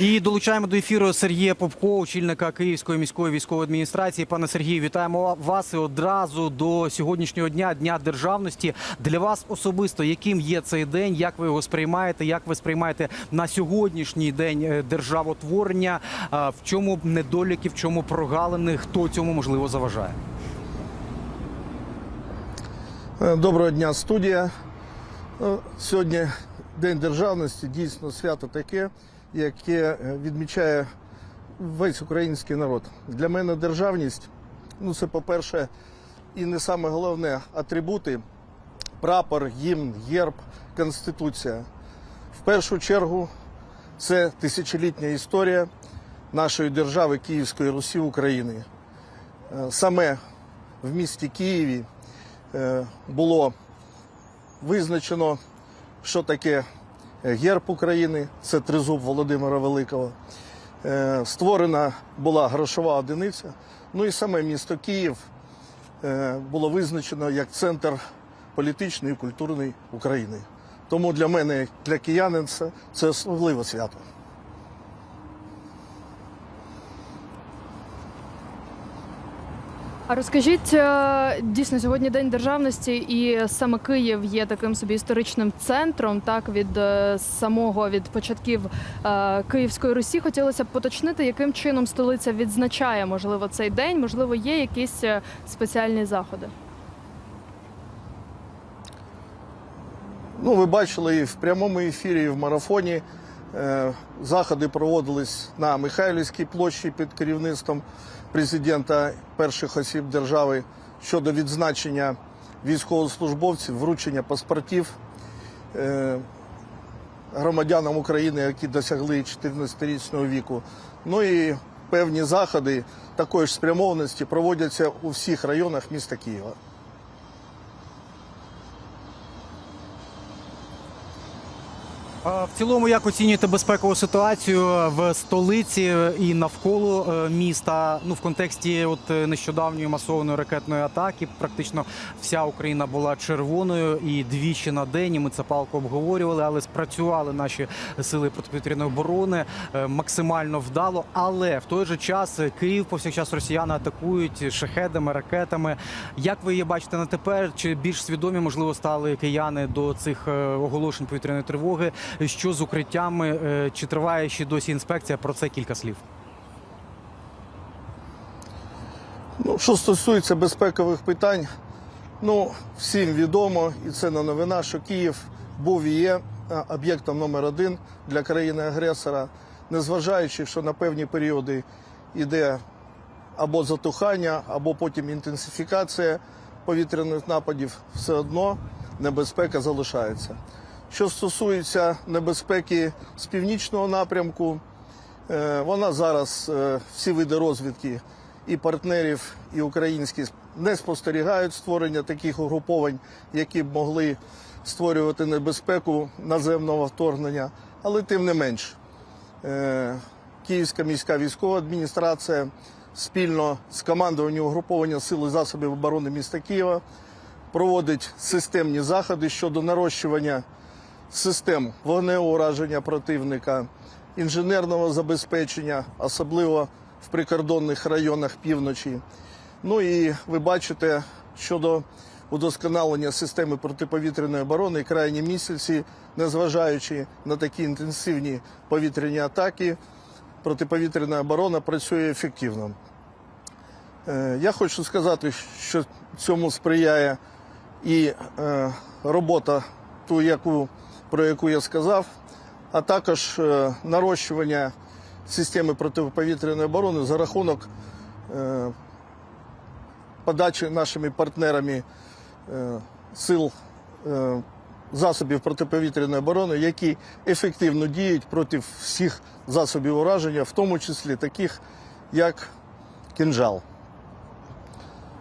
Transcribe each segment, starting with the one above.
І долучаємо до ефіру Сергія Попко, очільника Київської міської військової адміністрації. Пане Сергію, вітаємо вас і одразу до сьогоднішнього дня, дня державності. Для вас особисто, яким є цей день, як ви його сприймаєте? Як ви сприймаєте на сьогоднішній день е, державотворення? В чому недоліки, в чому прогалини? Хто цьому можливо заважає? Е, Доброго дня, студія. Е, Сьогодні День державності, дійсно свято таке, яке е, відмічає весь український народ. Для мене державність ну це, по-перше, і не саме головне атрибути прапор, гімн, герб, конституція. В першу чергу це тисячолітня історія нашої держави Київської Русі України. Е, Саме в місті Києві е, було визначено, що таке герб України, це тризуб Володимира Великого. Е, Створена була грошова одиниця. Ну і саме місто Київ е, було визначено як центр політичної і культурної України. Тому для мене, для киянин, це, це особливе свято. А розкажіть, е, дійсно сьогодні день державності, і саме Київ є таким собі історичним центром. Так від е, самого від початків е, Київської Русі хотілося б поточнити, яким чином столиця відзначає можливо цей день, можливо, є якісь спеціальні заходи. Ну, ви бачили і в прямому ефірі, і в марафоні. Е, Заходи проводились на Михайлівській площі під керівництвом президента перших осіб держави щодо відзначення військовослужбовців, вручення паспортів е, громадянам України, які досягли 14-річного віку. Ну і певні заходи такої ж спрямованості проводяться у всіх районах міста Києва. В цілому, як оцінюєте безпекову ситуацію в столиці і навколо е, міста? Ну в контексті от е, нещодавньої масованої ракетної атаки, практично вся Україна була червоною і двічі на день. і Ми це палко обговорювали, але спрацювали наші сили протиповітряної оборони е, максимально вдало. Але в той же час Київ повсякчас росіяни атакують шахедами, ракетами. Як ви її бачите на тепер? Чи більш свідомі можливо стали кияни до цих оголошень повітряної тривоги? Що з укриттями? Е, Чи триває ще досі інспекція? Про це кілька слів. Ну, що стосується безпекових питань, ну всім відомо, і це не новина, що Київ був і є е, об'єктом номер один для країни-агресора, незважаючи, що на певні періоди йде або затухання, або потім інтенсифікація повітряних нападів, все одно небезпека залишається. Що стосується небезпеки з північного напрямку, Е, Вона зараз е, всі види розвідки і партнерів, і українські не спостерігають створення таких угруповань, які б могли створювати небезпеку наземного вторгнення. Але тим не менш, е, Київська міська військова адміністрація спільно з командуванням угруповання Сил і засобів оборони міста Києва проводить системні заходи щодо нарощування систем вогневого ураження противника, інженерного забезпечення, особливо в прикордонних районах півночі. Ну і ви бачите, щодо удосконалення системи протиповітряної оборони крайні місяці, незважаючи на такі інтенсивні повітряні атаки, протиповітряна оборона працює ефективно. Е, Я хочу сказати, що цьому сприяє і е, робота, ту, яку, про яку я сказав, а також е, нарощування системи протиповітряної оборони за рахунок е, подачі нашими партнерами е, сил засобів протиповітряної оборони, які ефективно діють проти всіх засобів ураження, в тому числі таких, як кінжал.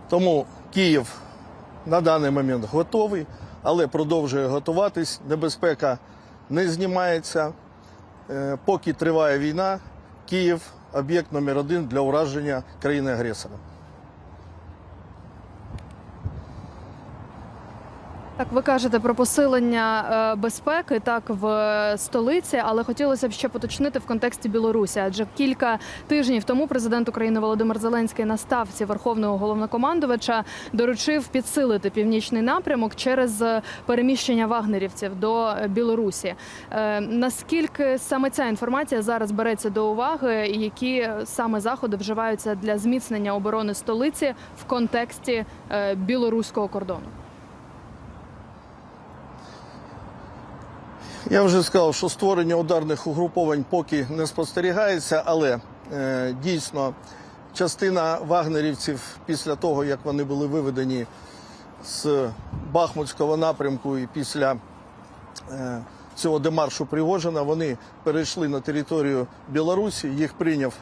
Тому Київ на даний момент готовий, але продовжує готуватись. Небезпека не знімається. Е, Поки триває війна, Київ об'єкт номер один для ураження країни-агресора. Так, ви кажете про посилення е, безпеки так в е, столиці, але хотілося б ще поточнити в контексті Білорусі. Адже кілька тижнів тому президент України Володимир Зеленський на ставці верховного головнокомандувача доручив підсилити північний напрямок через е, переміщення вагнерівців до Білорусі. Наскільки саме ця інформація зараз береться до уваги, і які саме заходи вживаються для зміцнення оборони столиці в контексті білоруського кордону? Я вже сказав, що створення ударних угруповань поки не спостерігається, але е, дійсно частина вагнерівців після того, як вони були виведені з Бахмутського напрямку і після е, цього демаршу Пригожина, вони перейшли на територію Білорусі. Їх прийняв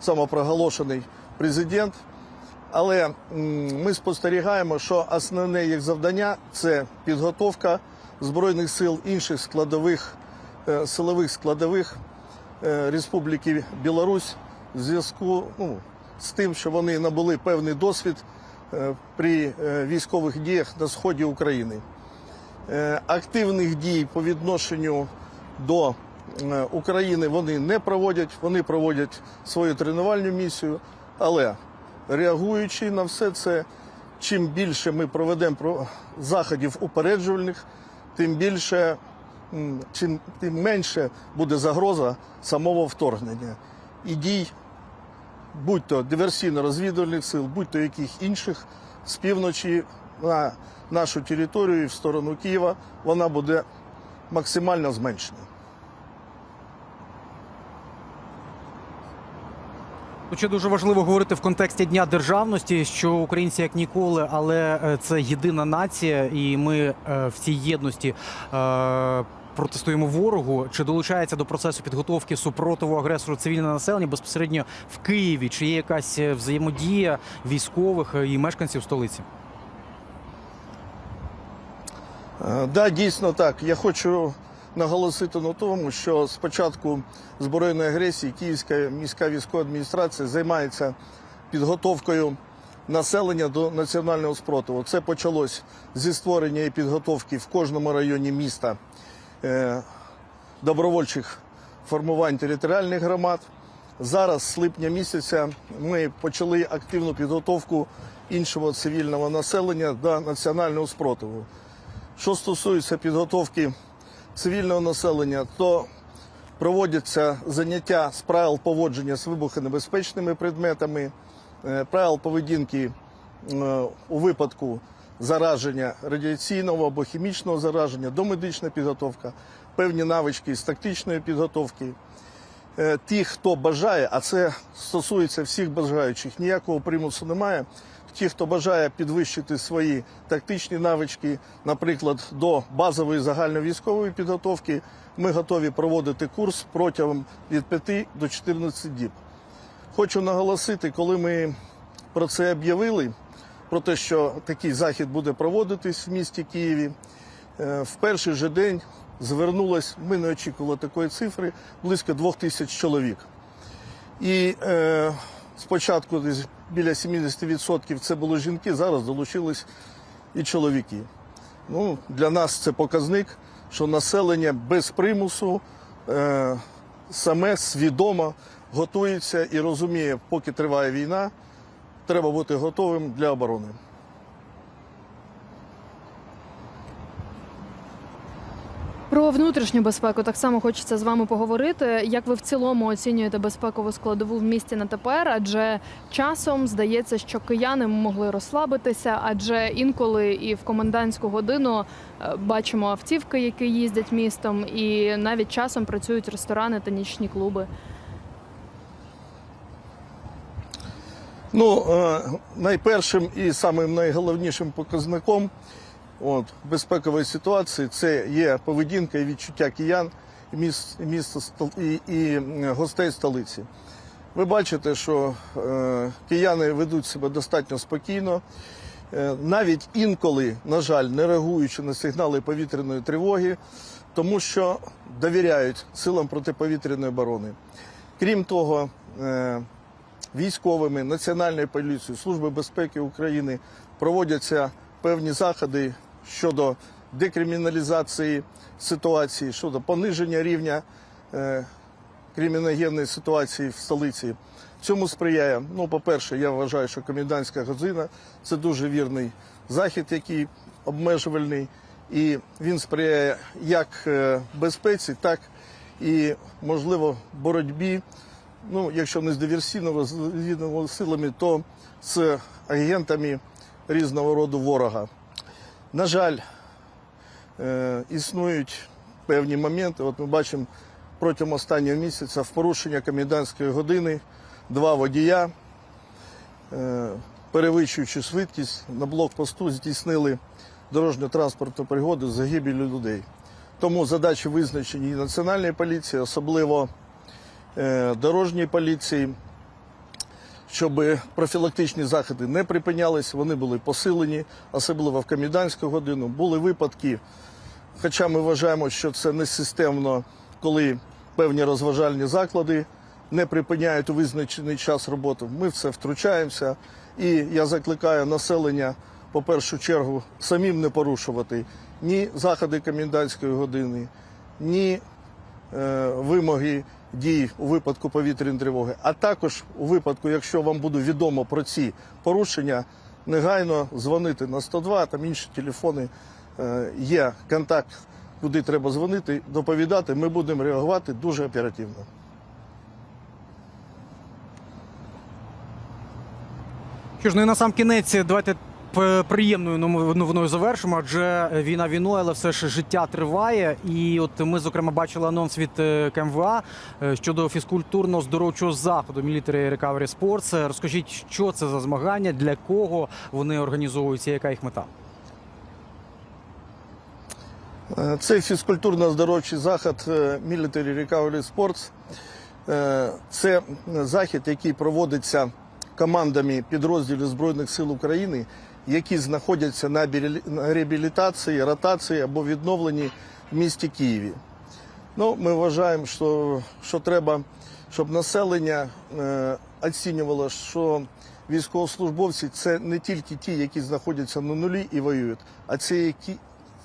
самопроголошений президент. Але м, ми спостерігаємо, що основне їх завдання це підготовка збройних сил інших складових е, силових складових е, Республіки Білорусь в зв'язку ну, з тим, що вони набули певний досвід е, при військових діях на сході України. Активних дій по відношенню до України вони не проводять, вони проводять свою тренувальну місію, але реагуючи на все це, чим більше ми проведемо заходів упереджувальних, тим більше, чим тим менше буде загроза самого вторгнення і дій, будь-то диверсійно-розвідувальних сил, будь-то яких інших з півночі на нашу територію і в сторону Києва, вона буде максимально зменшена. Ще дуже важливо говорити в контексті Дня державності, що українці як ніколи, але е, це єдина нація, і ми е, в цій єдності. е, Протистоїмо ворогу, чи долучається до процесу підготовки супротиву агресору цивільне населення безпосередньо в Києві? Чи є якась взаємодія військових і мешканців столиці? Е, Да, дійсно так. Я хочу наголосити на тому, що з початку збройної агресії Київська міська військова адміністрація займається підготовкою населення до національного спротиву. Це почалось зі створення і підготовки в кожному районі міста е, добровольчих формувань територіальних громад. Зараз, з липня місяця, ми почали активну підготовку іншого цивільного населення до національного спротиву. Що стосується підготовки цивільного населення, то проводяться заняття з правил поводження з вибухонебезпечними предметами, е, правил поведінки е, у випадку зараження радіаційного або хімічного зараження, домедична підготовка, певні навички з тактичної підготовки. Е, Ті, хто бажає, а це стосується всіх бажаючих, ніякого примусу немає. Ті, хто бажає підвищити свої тактичні навички, наприклад, до базової загальновійськової підготовки, ми готові проводити курс протягом від 5 до 14 діб. Хочу наголосити, коли ми про це об'явили, про те, що такий захід буде проводитись в місті Києві, е, в перший же день звернулось, ми не очікували такої цифри, близько двох тисяч чоловік. І е, спочатку десь біля 70% це були жінки, зараз долучились і чоловіки. Ну, для нас це показник, що населення без примусу е, саме свідомо готується і розуміє, поки триває війна, треба бути готовим для оборони. Про внутрішню безпеку так само хочеться з вами поговорити. Як ви в цілому оцінюєте безпекову складову в місті на тепер? Адже часом здається, що кияни могли розслабитися, адже інколи і в комендантську годину е, бачимо автівки, які їздять містом, і навіть часом працюють ресторани та нічні клуби. Ну, е, найпершим і самим найголовнішим показником от, безпекової ситуації це є поведінка і відчуття киян міст, міста, і, і гостей столиці. Ви бачите, що е, кияни ведуть себе достатньо спокійно, е, навіть інколи, на жаль, не реагуючи на сигнали повітряної тривоги, тому що довіряють силам протиповітряної оборони. Крім того, е, військовими, Національною поліцією, Служби безпеки України проводяться певні заходи щодо декриміналізації ситуації, щодо пониження рівня е, криміногенної ситуації в столиці. Цьому сприяє, ну, по-перше, я вважаю, що комендантська година це дуже вірний захід, який обмежувальний, і він сприяє як е, безпеці, так і, можливо, боротьбі, ну, якщо не з диверсійними з- силами, то з агентами різного роду ворога. На жаль, е, існують певні моменти. От ми бачимо протягом останнього місяця в порушення комендантської години два водія, е, перевищуючи швидкість, на блокпосту здійснили дорожньо-транспортну пригоду з загибелью людей. Тому задачі визначені і Національної поліції, особливо е, дорожньої поліції, щоб профілактичні заходи не припинялись, вони були посилені, особливо в комендантську годину. Були випадки, хоча ми вважаємо, що це не системно, коли певні розважальні заклади не припиняють у визначений час роботи. Ми в це втручаємося. І я закликаю населення, по першу чергу, самим не порушувати ні заходи комендантської години, ні е, вимоги дій у випадку повітряної тривоги, а також у випадку, якщо вам буде відомо про ці порушення, негайно дзвонити на 102, там інші телефони е, є контакт, куди треба дзвонити, доповідати. Ми будемо реагувати дуже оперативно. Що ж, ну і на сам кінець, давайте приємною новиною завершимо, адже війна війною, але все ж життя триває. І от ми, зокрема, бачили анонс від е, КМВА е, щодо фізкультурно-здоровчого заходу Military Recovery Sports. Розкажіть, що це за змагання, для кого вони організовуються, яка їх мета? Е, Цей фізкультурно-здоровчий захід е, Military Recovery Sports це захід, який проводиться командами підрозділів Збройних сил України, які знаходяться на реабілітації, ротації або відновленні в місті Києві. Ну, ми вважаємо, що, що треба, щоб населення е, оцінювало, що військовослужбовці це не тільки ті, які знаходяться на нулі і воюють, а це, які,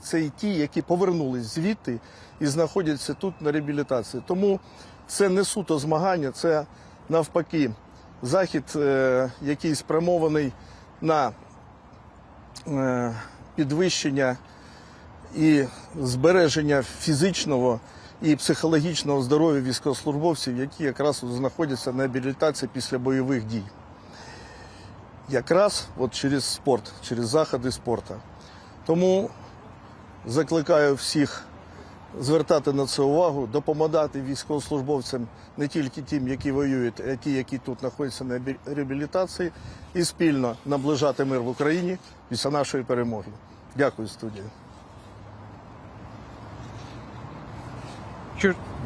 це і ті, які повернулись звідти і знаходяться тут на реабілітації. Тому це не суто змагання, це навпаки захід, е, який спрямований на підвищення і збереження фізичного і психологічного здоров'я військовослужбовців, які якраз знаходяться на реабілітації після бойових дій. Якраз от через спорт, через заходи спорту. Тому закликаю всіх звертати на це увагу, допомагати військовослужбовцям не тільки тим, які воюють, а ті, які тут знаходяться на реабілітації, і спільно наближати мир в Україні після нашої перемоги. Дякую, студія.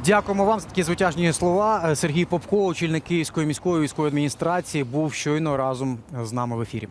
Дякуємо вам за такі звитяжні слова. Е, Сергій Попко, очільник Київської міської військової адміністрації, був щойно разом з нами в ефірі.